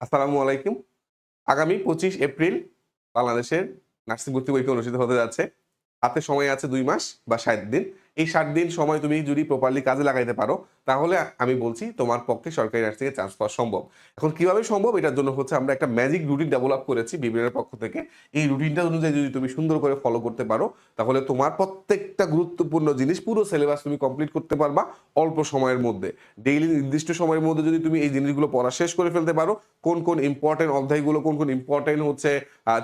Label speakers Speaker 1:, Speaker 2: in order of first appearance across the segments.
Speaker 1: আসসালামু আলাইকুম। আগামী পঁচিশ এপ্রিল বাংলাদেশের নার্সিং ভর্তি পরীক্ষা অনুষ্ঠিত হতে যাচ্ছে। হাতে সময় আছে দুই মাস বা ষাট দিন। এই ষাট দিন সময় তুমি যদি প্রপারলি কাজে লাগাইতে পারো তাহলে আমি বলছি তোমার পক্ষে সরকারি নার্সিংয়ে চান্স পাওয়া সম্ভব। এখন কীভাবে সম্ভব? এটার জন্য হচ্ছে আমরা একটা ম্যাজিক রুটিন ডেভেলপ করেছি বিবিএর পক্ষ থেকে। এই রুটিনটা অনুযায়ী যদি তুমি সুন্দর করে ফলো করতে পারো, তাহলে তোমার প্রত্যেকটা গুরুত্বপূর্ণ জিনিস পুরো সিলেবাস তুমি কমপ্লিট করতে পারবা অল্প সময়ের মধ্যে। ডেইলি নির্দিষ্ট সময়ের মধ্যে যদি তুমি এই জিনিসগুলো পড়া শেষ করে ফেলতে পারো, কোন কোন ইম্পর্টেন্ট অধ্যায়গুলো, কোন কোন ইম্পর্টেন্ট হচ্ছে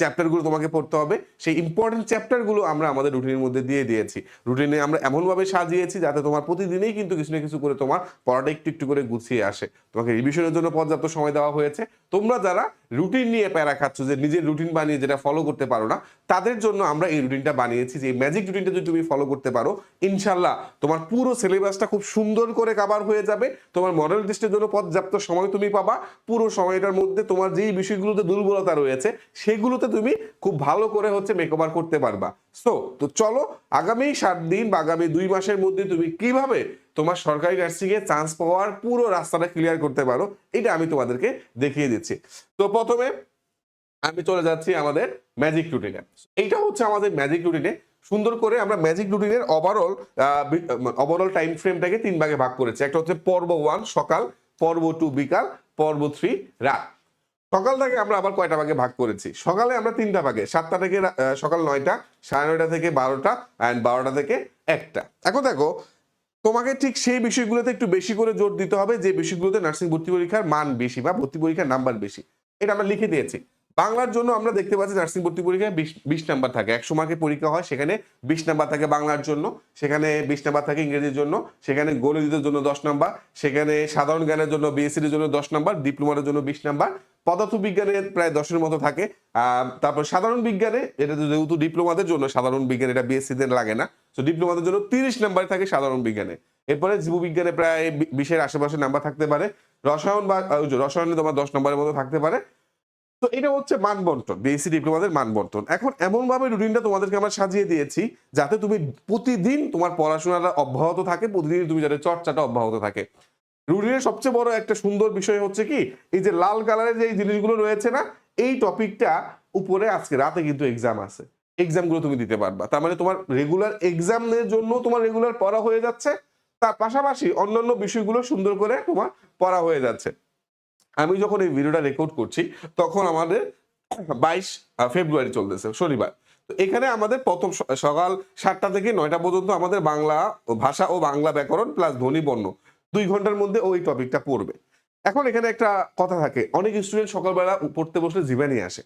Speaker 1: চ্যাপ্টারগুলো তোমাকে পড়তে হবে, সেই ইম্পর্টেন্ট চ্যাপ্টারগুলো আমরা আমাদের রুটিনের মধ্যে দিয়ে দিয়েছি। রুটিনে আমরা এমনভাবে সাজিয়েছি যাতে তোমার প্রতিদিনই কিন্তু কিছু না কিছু করে তোমার পড়াটা একটু একটু করে গুছিয়ে আসে। তোমাকে রিভিশনের জন্য পর্যাপ্ত সময় দেওয়া হয়েছে। তোমরা যারা রুটিন নিয়ে প্যারা খাচ্ছ, যে নিজের রুটিন বানিয়ে যেটা ফলো করতে পারো না, তাদের জন্য আমরা এই রুটিনটা বানিয়েছি, যে ম্যাজিক রুটিনটা যদি তুমি ফলো করতে পারো, ইনশাল্লাহ তোমার পুরো সিলেবাসটা খুব সুন্দর করে কাভার হয়ে যাবে, তোমার মডেল টেস্টের জন্য পর্যাপ্ত সময় তুমি পাবা, পুরো সময়টার মধ্যে তোমার যেই বিষয়গুলোতে দুর্বলতা রয়েছে, সেগুলোতে তুমি খুব ভালো করে হচ্ছে মেকওভার করতে পারবা। সো তো চলো, আগামী সাত দিন বা আগামী দুই মাসের মধ্যে তুমি কীভাবে তোমার সরকারি নার্সিংয়ে চান্স পাওয়ার পুরো রাস্তাটা ক্লিয়ার করতে পারো, এটা আমি তোমাদেরকে দেখিয়ে দিচ্ছি। তো প্রথমে আমি চলে যাচ্ছি আমাদের ম্যাজিক রুটিনে এইটা হচ্ছে আমাদের ম্যাজিক রুটিনে সুন্দর করে আমরা ম্যাজিক রুটিনের ওভারঅল ওভারঅল টাইম ফ্রেমটাকে তিন ভাগে ভাগ করেছি। একটা হচ্ছে পর্ব ওয়ান সকাল, পর্ব টু বিকাল, পর্ব থ্রি রাত। সকাল থেকে আমরা আবার কয়টা ভাগে ভাগ করেছি? সকালে আমরা তিনটা ভাগে, সাতটা থেকে সকাল নয়টা, সাড়ে নয়টা থেকে বারোটা অ্যান্ড বারোটা থেকে একটা। এখন দেখো, তোমাকে ঠিক সেই বিষয়গুলোতে একটু বেশি করে জোর দিতে হবে, যে বিষয়গুলোতে নার্সিং ভর্তি পরীক্ষার মান বেশি বা ভর্তি পরীক্ষার নাম্বার বেশি। এটা আমরা লিখে দিয়েছি। বাংলার জন্য আমরা দেখতে পাচ্ছি নার্সিং ভর্তি পরীক্ষায় বিশ বিশ নাম্বার থাকে। একশো মার্কের পরীক্ষা হয়, সেখানে বিশ নাম্বার থাকে বাংলার জন্য, সেখানে বিশ নাম্বার থাকে ইংরেজির জন্য, সেখানে গণিতের জন্য দশ নাম্বার, সেখানে সাধারণ জ্ঞানের জন্য বিএসসির জন্য দশ নাম্বার, ডিপ্লোমার জন্য বিশ নাম্বার পদার্থ বিজ্ঞানে প্রায় দশের মতো থাকে। তারপর সাধারণ বিজ্ঞানে এটা যেহেতু ডিপ্লোমাদের জন্য সাধারণ বিজ্ঞান, এটা বিএসসি দের লাগে না। তো ডিপ্লোমাদের জন্য তিরিশ নাম্বার থাকে সাধারণ বিজ্ঞানে। এরপরে জীববিজ্ঞানে প্রায় বিশের আশেপাশে নাম্বার থাকতে পারে। রসায়ন বা রসায়নে তোমার দশ নম্বরের মতো থাকতে পারে। তো এটা হচ্ছে মানবন্টন বিএসসি ডিপ্লোমাদের মানবন্টন। এখন এমনভাবে রুটিনটা তোমাদেরকে আমরা সাজিয়ে দিয়েছি যাতে তুমি প্রতিদিন তোমার পড়াশোনাটা অব্যাহত থাকে, প্রতিদিন তুমি যাতে চর্চাটা অব্যাহত থাকে। রুটিনের সবচেয়ে বড় একটা সুন্দর বিষয় হচ্ছে কি, এই যে লাল কালারের যে জিনিসগুলো রয়েছে না, এই টপিকটা উপরে আজকে রাতে কিন্তু এক্সাম আছে। এক্সামগুলো তুমি দিতে পারবা। তার মানে তোমার রেগুলার এক্সামের জন্য তোমার রেগুলার পড়া হয়ে যাচ্ছে। তার পাশাপাশি অন্যান্য বিষয়গুলো সুন্দর করে তোমার পড়া হয়ে যাচ্ছে। আমি যখন এই ভিডিওটা রেকর্ড করছি, তখন আমাদের বাইশ ফেব্রুয়ারি চলতেছে, শনিবার। তো এখানে আমাদের প্রথম সকাল সাতটা থেকে নয়টা পর্যন্ত আমাদের বাংলা ভাষা ও বাংলা ব্যাকরণ প্লাস ধ্বনি বর্ণ, দুই ঘণ্টার মধ্যে ওই টপিকটা পড়বে। এখন এখানে একটা কথা থাকে, অনেক স্টুডেন্ট সকালবেলা পড়তে বসলে জিভে আসে।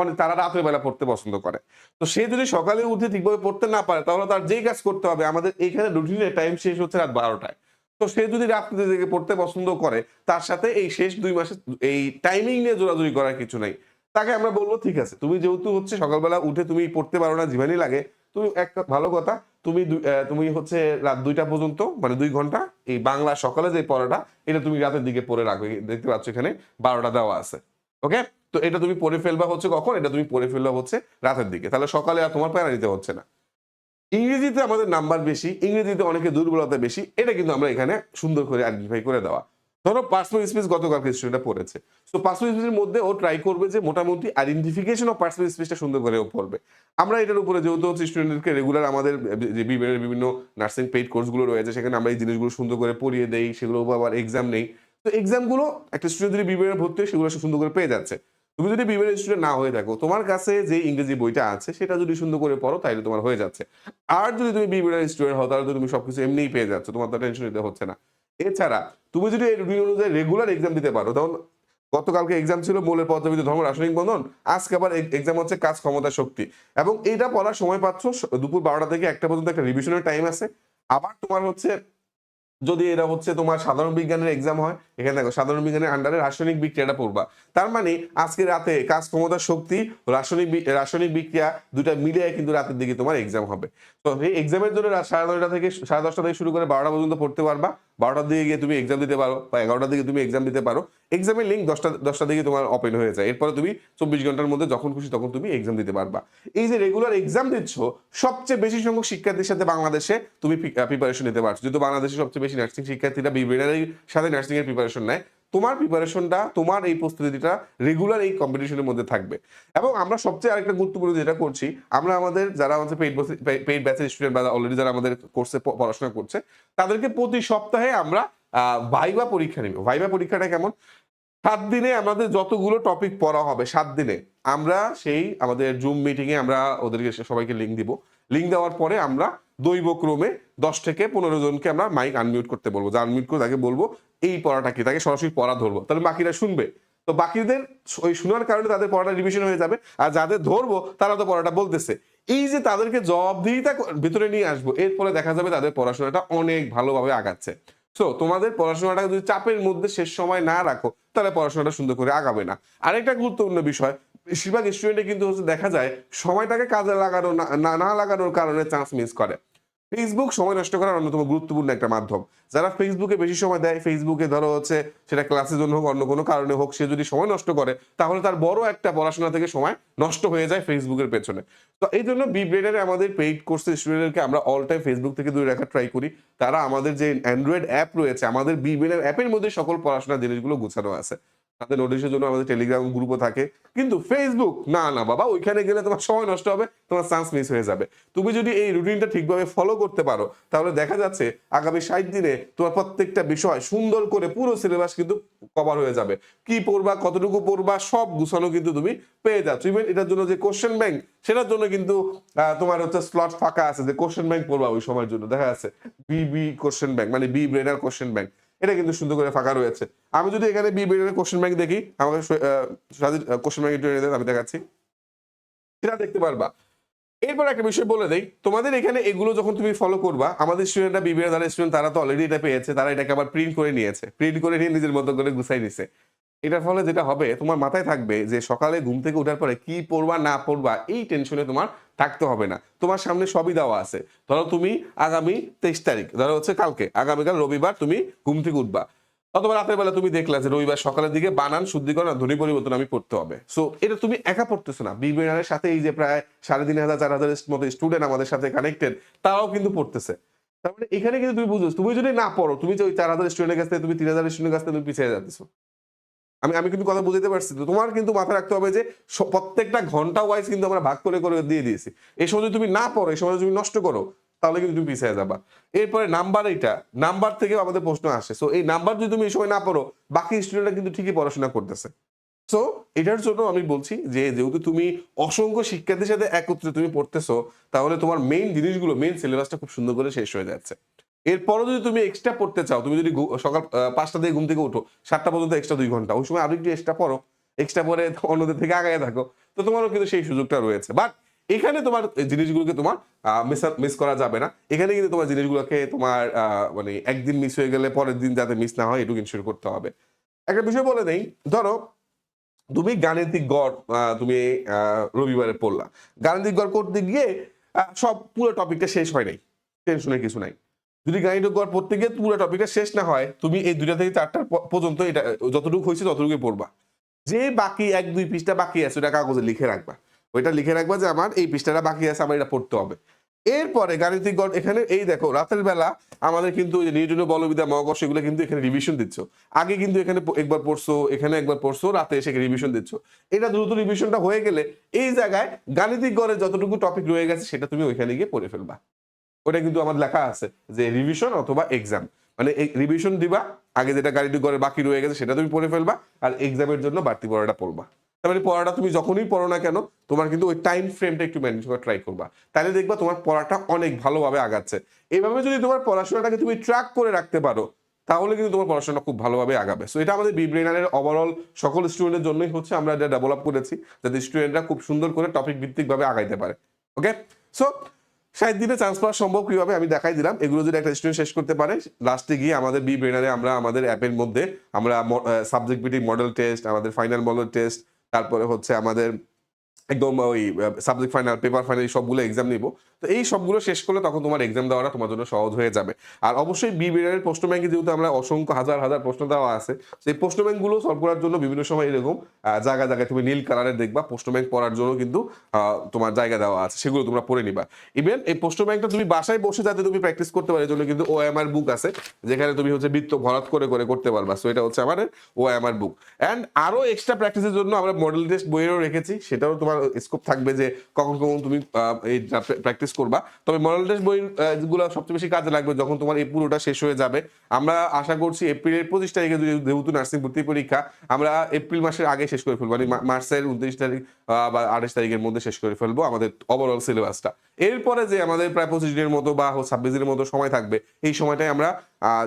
Speaker 1: অনেক তারা রাতের বেলা পড়তে পছন্দ করে। তো সে যদি সকালে উঠে ঠিকভাবে পড়তে না পারে, তাহলে তার যেই কাজ করতে হবে, আমাদের এইখানে রুটিনের টাইম শেষ হচ্ছে রাত বারোটায়। তো সে যদি রাত্রিতে জেগে পড়তে পছন্দ করে, তার সাথে এই শেষ দুই মাসে এই টাইমিং নিয়ে জোরাজুরি করার কিছু নাই। তাকে আমরা বলব, ঠিক আছে, তুমি যেহেতু হচ্ছে সকালবেলা উঠে তুমি পড়তে পারো না জীবানি লাগে, তুমি একটা ভালো কথা, তুমি তুমি হচ্ছে রাত দুইটা পর্যন্ত মানে দুই ঘণ্টা, এই বাংলা সকালে যে পড়াটা, এটা তুমি রাতের দিকে পড়ে রাখবে, দেখতে পাচ্ছ এখানে বারোটা দেওয়া আছে ওকে তো এটা তুমি পড়ে ফেলবা হচ্ছে কখন? এটা তুমি পড়ে ফেলবা হচ্ছে রাতের দিকে। তাহলে সকালে আর তোমার প্যারা নিতে হচ্ছে না। ইংরেজিতে আমাদের নাম্বার বেশি, ইংরেজিতে অনেকে দুর্বলতা বেশি, এটা কিন্তু আমরা এখানে সুন্দর করে আইডেন্টিফাই করে দেওয়া। ধরো পার্সোনাল স্পেস গতকালকে স্টুডেন্টটা পড়েছে। তো পার্সোনাল স্পেসের মধ্যে ও ট্রাই করবে যে মোটামুটি আইডেন্টিফিকেশন অফ পার্সোনাল স্পেসটা সুন্দর করে ও পড়বে। আমরা এটার উপরে যেহেতু হচ্ছে স্টুডেন্টদেরকে রেগুলার আমাদের যে বিভিন্ন বিভিন্ন নার্সিং পেইড কোর্সগুলো রয়েছে, সেখানে আমরা এই জিনিসগুলো সুন্দর করে পড়িয়ে দেই, সেগুলো আবার এক্সাম নেই। তো এক্সামগুলো একটা স্টুডেন্ট যদি ভর্তি সেগুলো সুন্দর করে পেয়ে যাচ্ছে। তুমি যদি বিবের স্টুডেন্ট না হয়ে থাকো, তোমার কাছে যে ইংরেজি বইটা আছে, সেটা যদি সুন্দর করে পড়ো তাহলে তোমার হয়ে যাচ্ছে। আর যদি তুমি বিবের স্টুডেন্ট হও, তাহলে তুমি সবকিছু এমনিই পেয়ে যাচ্ছ, তোমার তো টেনশন নিতে হচ্ছে না। এছাড়া, তুমি যদি রুটিন অনুযায়ী রেগুলার এক্সাম দিতে পারো তখন গতকালকে এক্সাম ছিল মূলের পদ্ধতি ধর্ম, রাসায়নিক বন্ধন, আজকে আবার এক্সাম হচ্ছে কাজ, ক্ষমতা, শক্তি। এবং এটা পড়ার সময় পাচ্ছ দুপুর বারোটা থেকে একটা পর্যন্ত একটা রিভিশনের টাইম আছে। আবার তোমার হচ্ছে যদি এটা হচ্ছে তোমার সাধারণ বিজ্ঞানের এক্সাম হয়, এখানে দেখো, সাধারণ বিজ্ঞানের আন্ডারে রাসায়নিক বিক্রিয়াটা পড়বা। তার মানে আজকে রাতে কাজ ক্ষমতা, শক্তি, রাসায়নিক রাসায়নিক বিক্রিয়া দুটা মিলিয়ে কিন্তু রাতের দিকে তোমার এক্সাম হবে। তো এই এক্সামের জন্য সাড়ে নয়টা থেকে, সাড়ে দশটা থেকে শুরু করে বারোটা পর্যন্ত পড়তে পারবা। বারোটার দিকে গিয়ে তুমি এক্সাম দিতে পারো বা এগারোটার দিকে তুমি এক্সাম দিতে পারো। এক্সামের লিঙ্ক দশটা দশটা দিকে তোমার ওপেন হয়ে যায়। এরপরে তুমি চব্বিশ ঘণ্টার মধ্যে যখন খুশি তখন তুমি এক্সাম দিতে পারবা। এই যে রেগুলার এক্সাম দিচ্ছ, সবচেয়ে বেশি সংখ্যক শিক্ষার্থীর সাথে বাংলাদেশে তুমি প্রিপারেশন নিতে পারছ। যেহেতু বাংলাদেশে সবচেয়ে বেশি নার্সিং শিক্ষার্থীরা বিবিএর সাথে নার্সিং এর প্রিপারেশন নেয়। তোমার প্রিপারেশনটা তোমার এই প্রস্তুতিটা রেগুলার এই কম্পিটিশনের মধ্যে থাকবে। এবং আমরা সবচেয়ে আরেকটা গুরুত্বপূর্ণ যেটা করছি, আমরা আমাদের যারা আমাদের পেইড পেইড ব্যাচের স্টুডেন্ট বা অলরেডি যারা আমাদের কোর্সে পড়াশোনা করছে, তাদেরকে প্রতি সপ্তাহে আমরা ভাইবা পরীক্ষা নেব। ভাইবা পরীক্ষাটা কেমন? সাত দিনে আমাদের যতগুলো টপিক পড়া হবে, সাত দিনে, আমরা সেই আমাদের জুম মিটিং এ আমরা ওদেরকে সবাইকে লিঙ্ক দিব। লিঙ্ক দেওয়ার পরে আমরা দৈব ক্রমে দশ থেকে পনেরো জনকে আমরা মাইক আনমিউট করতে বলব। যে আনমিউট করে তাকে বলব, এই পড়াটা কি? তাকে সরাসরি পড়া ধরবো। তাহলে বাকিরা শুনবে। তো বাকিদের ওই শোনার কারণে তাদের পড়াটা রিভিশন হয়ে যাবে। আর যাদের ধরবো, তারা তো পড়াটা বলতেছে। এই যে তাদেরকে জবাবদিহিতা ভিতরে নিয়ে আসব, এরপরে দেখা যাবে তাদের পড়াশোনাটা অনেক ভালোভাবে আগাচ্ছে। সো তোমাদের পড়াশোনাটা যদি চাপের মধ্যে শেষ সময় না রাখো, তাহলে পড়াশোনাটা সুন্দর করে আগাবে না। আরেকটা গুরুত্বপূর্ণ বিষয়, বেশিরভাগ স্টুডেন্টে কিন্তু হচ্ছে দেখা যায়, সময়টাকে কাজে লাগানো না না লাগানোর কারণে চান্স মিস করে। ফেসবুক সময় নষ্ট করার অন্যতম গুরুত্বপূর্ণ একটা মাধ্যম। যারা ফেসবুকে বেশি সময় দেয় ফেসবুকে ধরো হচ্ছে সেটা ক্লাসের জন্য হোক, অন্য কোনো কারণে হোক, সে যদি সময় নষ্ট করে, তাহলে তার বড় একটা পড়াশোনা থেকে সময় নষ্ট হয়ে যায় ফেসবুকের পেছনে। তো এই জন্য বি ব্রেডারে আমাদের পেইড কোর্সের স্টুডেন্টদেরকে আমরা অল টাইম ফেসবুক থেকে দূরে রাখার ট্রাই করি। তারা আমাদের যে অ্যান্ড্রয়েড অ্যাপ রয়েছে, আমাদের বি ব্রেডার অ্যাপের মধ্যে সকল পড়াশোনার জিনিসগুলো গুছানো আছে। তাদের নোটিশের জন্য আমাদের টেলিগ্রাম গ্রুপও থাকে। কিন্তু ফেসবুক না না, বাবা, ওইখানে গেলে তোমার সময় নষ্ট হবে, তোমার চান্স মিস হয়ে যাবে। তুমি যদি এই রুটিনটা ঠিকভাবে ফলো করতে পারো, তাহলে দেখা যাচ্ছে আগামী ষাট দিনে তোমার প্রত্যেকটা বিষয় সুন্দর করে পুরো সিলেবাস কিন্তু কভার হয়ে যাবে। কি পড়বা, কতটুকু পড়বা, সব গুছানো কিন্তু তুমি পেয়ে যাচ্ছ। ইভেন এটার জন্য যে কোশ্চেন ব্যাংক সেটার জন্য কিন্তু তোমার হচ্ছে স্লট ফাঁকা আছে যে কোশ্চেন ব্যাংক পড়বা ওই সময়ের জন্য। দেখা যাচ্ছে বিবি কোশ্চেন ব্যাংক মানে বি ব্রেডার কোশ্চেন ব্যাংক এটা কিন্তু সুন্দর করে ফাঁকা রয়েছে। আমি যদি এখানে বি ব্রেডার কোশ্চেন ব্যাংক দেখি আমাকে কোশ্চেন ব্যাংক এনে দেন, আমি দেখাচ্ছি। সেটা দেখতে পারবা। এরপর একটা বিষয় বলে দেই তোমাদের এখানে এগুলো যখন তুমি ফলো করবা আমাদের স্টুডেন্টরা বিবিআর দ্বারা স্টুডেন্ট তারা তো অলরেডি এটা পেয়েছে তারা এটাকে আবার প্রিন্ট করে নিয়েছে। প্রিন্ট করে নিয়ে নিজের মতো করে গুছাই নিছে। এটার ফলে যেটা হবে, তোমার মাথায় থাকবে যে সকালে ঘুম থেকে ওঠার পরে কি পড়বা, না পড়বা, এই টেনশনে তোমার থাকতে হবে না। তোমার সামনে সবই দেওয়া আছে। ধরো তুমি আগামী তেইশ তারিখ, ধরো হচ্ছে কালকে, আগামীকাল রবিবার তুমি ঘুম থেকে উঠবা। অথবা রাতের বেলা তুমি দেখলা যে রবিবার সকালের দিকে বানান, শুদ্ধিকরণ ধ্বনি পরিবর্তন আমি পড়তে হবে। সো এটা তুমি একা পড়তেছো না। বিবিআর সাথে এই যে প্রায় সাড়ে তিন হাজার, চার হাজারের মতো স্টুডেন্ট আমাদের সাথে কানেক্টেড তারাও কিন্তু পড়তেছে। তার মানে এখানে কিন্তু তুমি বুঝো, তুমি যদি না পড়ো, তুমি যে ওই চার হাজার স্টুডেন্টের কাছ থেকে, তুমি তিন হাজার স্টুডেন্টের কাছ থেকে তুমি পিছিয়ে যাচ্ছ। আমি আমি কিন্তু কথা বুঝতে পারছি তো। তোমার কিন্তু মাথায় রাখতে হবে যে প্রত্যেকটা ঘণ্টা ওয়াইজ কিন্তু আমরা ভাগ করে করে দিয়ে দিয়েছি। এই সময় যদি তুমি না পড়ো, এই সময় তুমি নষ্ট করো, তাহলে কিন্তু তুমি পিছিয়ে যাবা। এরপরে নাম্বার এইটা, নাম্বার থেকে আমাদের প্রশ্ন আসে। সো এই নাম্বার যদি তুমি এই সময় না পড়ো, বাকি স্টুডেন্টরা কিন্তু ঠিকই পড়াশোনা করতেছে। সো এটার জন্য আমি বলছি যে, যেহেতু তুমি অসংখ্য শিক্ষার্থীর সাথে একত্রে তুমি পড়তেছো, তাহলে তোমার মেইন জিনিসগুলো মেইন সিলেবাসটা খুব সুন্দর করে শেষ হয়ে যাচ্ছে। এরপরও যদি তুমি এক্সট্রা পড়তে চাও, তুমি যদি সকাল পাঁচটা দিয়ে ঘুম থেকে উঠো সাতটা পর্যন্ত এক্সট্রা দুই ঘণ্টা। ওই সময় আরও একটু এক্সট্রা পড়ো এক্সট্রা পরে অন্যদের থেকে আগায় থাকো। তো তোমারও কিন্তু সেই সুযোগটা রয়েছে। বাট এখানে তোমার জিনিসগুলোকে তোমার মিস করা যাবে না। এখানে কিন্তু তোমার জিনিসগুলোকে তোমার মানে একদিন মিস হয়ে গেলে পরের দিন যাতে মিস না হয়, এটুকু ইনশিওর করতে হবে। একটা বিষয় বলে নেই, ধরো তুমি গাণিতিক গড় তুমি রবিবারে পড়লা। গাণিতিক গড় করতে গিয়ে সব পুরো টপিকটা শেষ হয় নাই। টেনশনের কিছু নাই। যদি গাণিতিক গড় পড়তে গিয়ে পুরো টপিকটা শেষ না হয়, তুমি এই দুইটা থেকে চারটার পর্যন্ত এটা, যতটুকু হয়েছে ততটুকুই পড়বা। যে বাকি এক, দুই পৃষ্ঠা বাকি আছে, ওটা কাগজে লিখে রাখবা। ওইটা লিখে রাখবা যে আমার এই পৃষ্ঠাটা বাকি আছে, আমার এটা পড়তে হবে। এরপরে গাণিতিক গড় এখানে, এই দেখো, রাতের বেলা আমাদের কিন্তু ওই যে নিউটনের বলবিদ্যা মহাকর্ষ এগুলো কিন্তু এখানে রিভিশন দিচ্ছ। আগে কিন্তু এখানে একবার পড়ছো, এখানে একবার পড়ছো, রাতে এসে রিভিশন দিচ্ছ। এটা দ্রুত রিভিশনটা হয়ে গেলে এই জায়গায় গাণিতিক গড়ে যতটুকু টপিক রয়ে গেছে, সেটা তুমি ওইখানে গিয়ে পড়ে ফেলবা। ওটা কিন্তু আমার লেখা আছে যে রিভিশন অথবা এক্সাম মানে রিভিশন দিবা, আগে যেটা গাড়িটি গড়ে বাকি রয়ে গেছে সেটা তুমি পড়ে ফেলবা আর এক্সামের জন্য বাড়তি পড়াটা পড়বা। তার মানে পড়াটা তুমি যখনই পড়ো না কেন, তোমার কিন্তু ওই টাইম ফ্রেমটা একটু ম্যানেজ করার ট্রাই করবা। তাহলে দেখবা তোমার পড়াটা অনেক ভালোভাবে আগাচ্ছে। এইভাবে যদি তোমার পড়াশোনাটাকে তুমি ট্র্যাক করে রাখতে পারো, তাহলে কিন্তু তোমার পড়াশোনা খুব ভালোভাবে আগাবে। সো এটা আমাদের বিব্রেনারের ওভারঅল সকল স্টুডেন্টের জন্যই হচ্ছে, আমরা এটা ডেভেলপ করেছি যাতে স্টুডেন্টরা খুব সুন্দর করে টপিক ভিত্তিকভাবে আগাইতে পারে। ওকে সো ষাট দিনে চান্স পাওয়া সম্ভব কীভাবে আমি দেখাই দিলাম। এগুলো যদি একটা স্টুডেন্ট শেষ করতে পারে লাস্টে গিয়ে আমাদের বি ব্রেনারে আমরা আমাদের অ্যাপের মধ্যে আমরা সাবজেক্ট ভিত্তিক মডেল টেস্ট আমাদের ফাইনাল মডেল টেস্ট তারপরে হচ্ছে আমাদের একদম ওই সাবজেক্ট ফাইনাল পেপার ফাইনাল সবগুলো এক্সাম নিব। তো এই সবগুলো শেষ করলে তখন তোমার এক্সাম দেওয়াটা তোমার জন্য সহজ হয়ে যাবে। আর অবশ্যই বি বিডারের প্রশ্ন ব্যাংকে যেহেতু আমরা অসংখ্য হাজার হাজার প্রশ্ন দেওয়া আছে সেই প্রশ্ন ব্যাংকগুলো সলভ করার জন্য বিভিন্ন সময় এরকম আহ, জায়গায় তুমি নীল কালারের দেখবা প্রশ্ন ব্যাংক পড়ার জন্য কিন্তু তোমার জায়গা দেওয়া আছে সেগুলো তোমরা পড়ে নিবা। ইভেন এই প্রশ্ন ব্যাংকটা তুমি বাসায় বসে যাতে তুমি প্র্যাকটিস করতে পারো এর জন্য কিন্তু ও এম আর বুক আছে যেখানে তুমি হচ্ছে বৃত্ত ভরাট করে করে করতে পারবা। সো এটা হচ্ছে আমাদের O M R book and আরও এক্সট্রা প্র্যাকটিসের জন্য আমরা মডেল টেস্ট বইয়েরও রেখেছি সেটাও তোমার স্কোপ থাকবে যে কখন কখন তুমি এই প্র্যাকটিস করবা। তবে মডেল টেস্ট বই গুলো সবচেয়ে বেশি কাজে লাগবে যখন তোমার এই পুরোটা শেষ হয়ে যাবে। আমরা আশা করছি এপ্রিলের পঁচিশ তারিখে যেহেতু নার্সিং ভর্তি পরীক্ষা, আমরা এপ্রিল মাসের আগে শেষ করে ফেলব। মানে মার্চের উনত্রিশ তারিখ বা আঠাশ তারিখের মধ্যে শেষ করে ফেলব আমাদের ওভারঅল সিলেবাসটা এরপরে যে আমাদের প্রায় পঁচিশ দিনের মতো বা ছাব্বিশ দিনের মতো সময় থাকবে, এই সময়টাই আমরা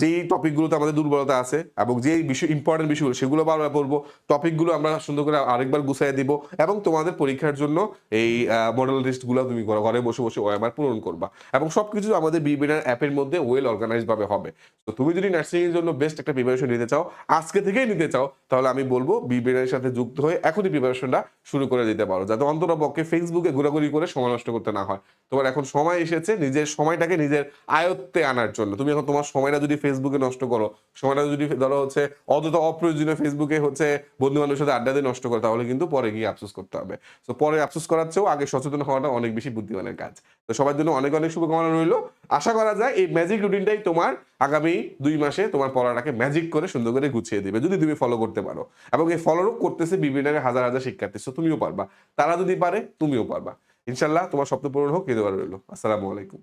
Speaker 1: যেই টপিকগুলোতে আমাদের দুর্বলতা আছে এবং যেই বিষয় ইম্পর্টেন্ট বিষয়গুলো, সেগুলো বারবার পড়ব। টপিকগুলো আমরা সুন্দর করে আরেকবার গুছিয়ে দিব এবং তোমাদের পরীক্ষার জন্য এই মডেল টেস্টগুলো তুমি ঘরে ঘরে বসে ওএমআর পূরণ করবা। এবং সবকিছু আমাদের বিবিনার অ্যাপের মধ্যে ওয়েল অর্গানাইজ ভাবে হবে। তো তুমি যদি নার্সিং এর জন্য বেস্ট একটা প্রিপারেশন নিতে চাও, আজকে থেকেই নিতে চাও, তাহলে আমি বলব বিবিনার সাথে যুক্ত হয়ে এখনই প্রিপারেশনটা শুরু করে দিতে পারো। যাতে অন্তরপক্ষে ফেসবুকে ঘোরাঘুরি করে সময় নষ্ট করতে না হয়। তোমার এখন সময় এসেছে নিজের সময়টাকে নিজের আয়ত্তে আনার জন্য। তুমি এখন তোমার সময়টা যদি ফেসবুকে নষ্ট করো, সময়টা যদি ধরো হচ্ছে অযথা অপ্রয়োজনীয় ফেসবুকে হচ্ছে বন্ধু বান্ধবের সাথে আড্ডা দিয়ে নষ্ট করো, তাহলে কিন্তু পরে গিয়ে আফসোস করতে হবে। তো পরে আফসোস করার চেয়েও আগে সচেতন হওয়াটা অনেক বেশি বুদ্ধিমানের কাজ। তো সবার জন্য অনেক অনেক শুভকামনা রইল। আশা করা যায় এই ম্যাজিক রুটিনটাই তোমার আগামী দুই মাসে তোমার পড়াটাকে ম্যাজিক করে সুন্দর করে গুছিয়ে দেবে, যদি তুমি ফলো করতে পারো। এবং এই ফলোরও করতেছে বিভিন্ন হাজার হাজার শিক্ষার্থী সো তুমিও পারবা। তারা যদি পারে, তুমিও পারবা। ইনশাল্লাহ তোমার স্বপ্ন পূরণ হোক রইল রইল। আসসালামু আলাইকুম।